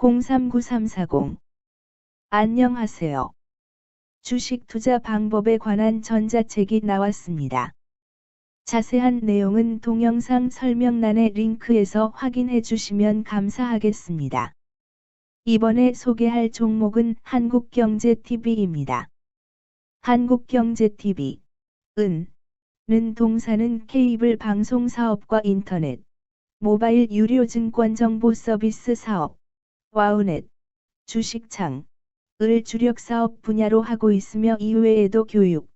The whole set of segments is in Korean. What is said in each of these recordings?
039340 안녕하세요. 주식 투자 방법에 관한 전자책이 나왔습니다. 자세한 내용은 동영상 설명란의 링크에서 확인해 주시면 감사하겠습니다. 이번에 소개할 종목은 한국경제TV입니다. 한국경제TV, 은, 는 동사는 케이블 방송 사업과 인터넷, 모바일 유료 증권 정보 서비스 사업, 와우넷, 주식창, 을 주력 사업 분야로 하고 있으며 이외에도 교육,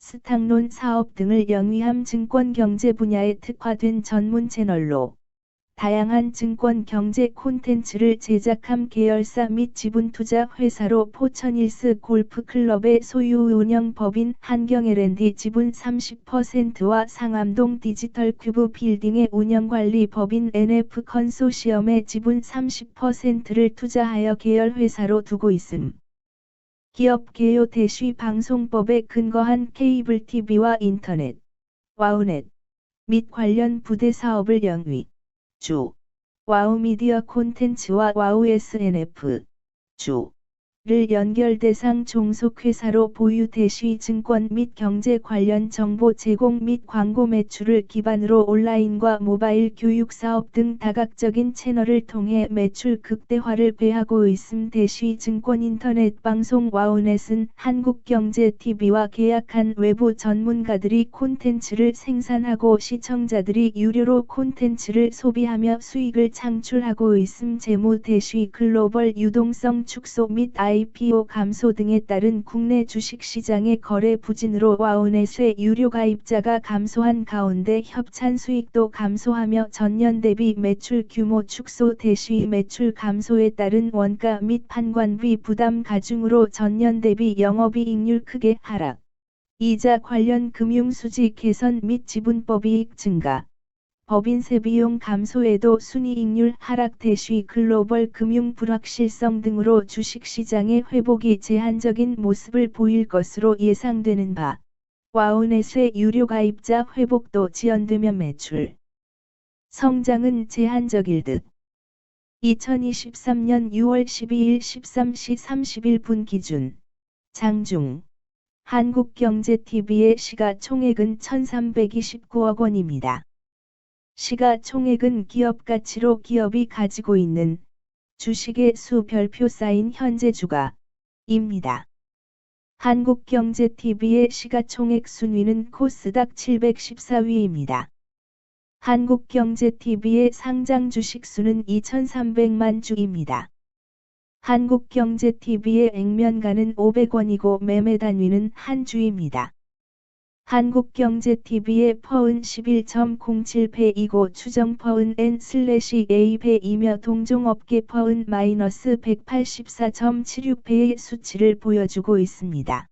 스탁론 사업 등을 영위함 증권 경제 분야에 특화된 전문 채널로 다양한 증권 경제 콘텐츠를 제작함 계열사 및 지분 투자 회사로 포천일스 골프클럽의 소유 운영 법인 한경 L&D 지분 30%와 상암동 디지털 큐브 빌딩의 운영관리 법인 NF 컨소시엄의 지분 30%를 투자하여 계열 회사로 두고 있음. 기업 개요 대시 방송법에 근거한 케이블 TV와 인터넷, 와우넷 및 관련 부대 사업을 영위. 주, 와우 미디어 콘텐츠와 와우 SNF, 주, 를 연결 대상 종속회사로 보유 대시 증권 및 경제 관련 정보 제공 및 광고 매출을 기반으로 온라인과 모바일 교육 사업 등 다각적인 채널을 통해 매출 극대화를 배하고 있음 대시 증권 인터넷 방송 와우넷은 한국경제TV와 계약한 외부 전문가들이 콘텐츠를 생산하고 시청자들이 유료로 콘텐츠를 소비하며 수익을 창출하고 있음 재무 대시 글로벌 유동성 축소 및 IPO 감소 등에 따른 국내 주식시장의 거래 부진으로 와우넷의 유료 가입자가 감소한 가운데 협찬 수익도 감소하며 전년 대비 매출 규모 축소 대시 매출 감소에 따른 원가 및 판관비 부담 가중으로 전년 대비 영업이익률 크게 하락. 이자 관련 금융수지 개선 및 지분법이익 증가. 법인세 비용 감소에도 순이익률 하락 대시 글로벌 금융 불확실성 등으로 주식시장의 회복이 제한적인 모습을 보일 것으로 예상되는 바 와우넷의 유료 가입자 회복도 지연되며 매출 성장은 제한적일 듯 2023년 6월 12일 13시 31분 기준 장중 한국경제TV의 시가총액은 1329억 원입니다. 시가총액은 기업 가치로 기업이 가지고 있는 주식의 수 별표 쌓인 현재 주가입니다. 한국경제TV의 시가총액 순위는 코스닥 714위입니다. 한국경제TV의 상장 주식 수는 2300만 주입니다. 한국경제TV의 액면가는 500원이고 매매 단위는 한 주입니다. 한국경제TV의 퍼은 11.07배이고 추정 퍼은 N/A배이며 동종업계 퍼은 마이너스 184.76배의 수치를 보여주고 있습니다.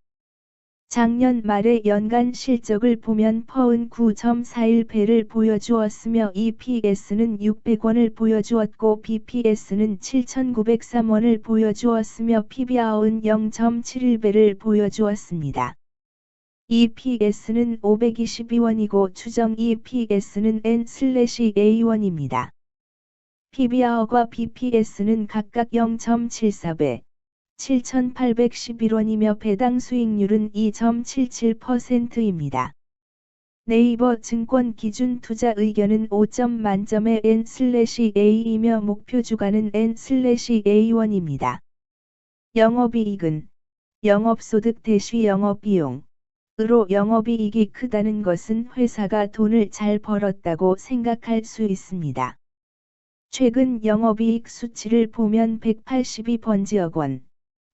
작년 말의 연간 실적을 보면 퍼은 9.41배를 보여주었으며 EPS는 600원을 보여주었고 BPS는 7,903원을 보여주었으며 PBR은 0.71배를 보여주었습니다. EPS는 522원이고 추정 EPS는 N/A1입니다. PBR과 BPS는 각각 0.74배, 7,811원이며 배당 수익률은 2.77%입니다. 네이버 증권 기준 투자 의견은 5점 만점의 N/A이며 목표 주가는 N/A1입니다. 영업이익은 영업소득 대시 영업비용 으로 영업이익이 크다는 것은 회사가 돈을 잘 벌었다고 생각할 수 있습니다. 최근 영업이익 수치를 보면 182번지억 원,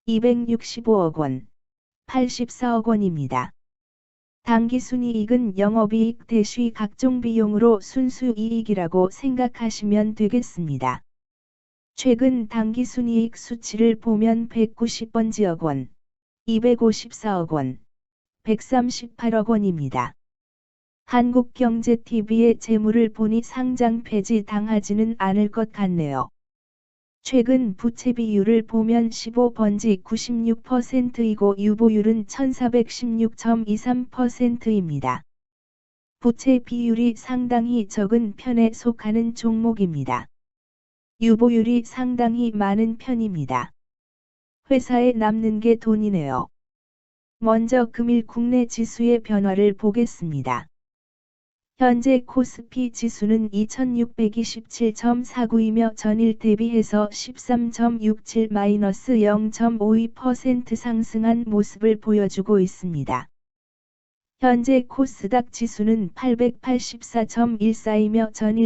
265억 원, 84억 원입니다. 당기순이익은 영업이익 대시 각종 비용으로 순수이익이라고 생각하시면 되겠습니다. 최근 당기순이익 수치를 보면 190번지억 원, 254억 원, 138억 원입니다. 한국경제TV의 재물을 보니 상장 폐지 당하지는 않을 것 같네요. 최근 부채 비율을 보면 15번지 96%이고 유보율은 1416.23%입니다. 부채 비율이 상당히 적은 편에 속하는 종목입니다. 유보율이 상당히 많은 편입니다. 회사에 남는 게 돈이네요. 먼저 금일 국내 지수의 변화를 보겠습니다. 현재 코스피 지수는 2627.49이며 전일 대비해서 13.67-0.52% 상승한 모습을 보여주고 있습니다. 현재 코스닥 지수는 884.14이며 전일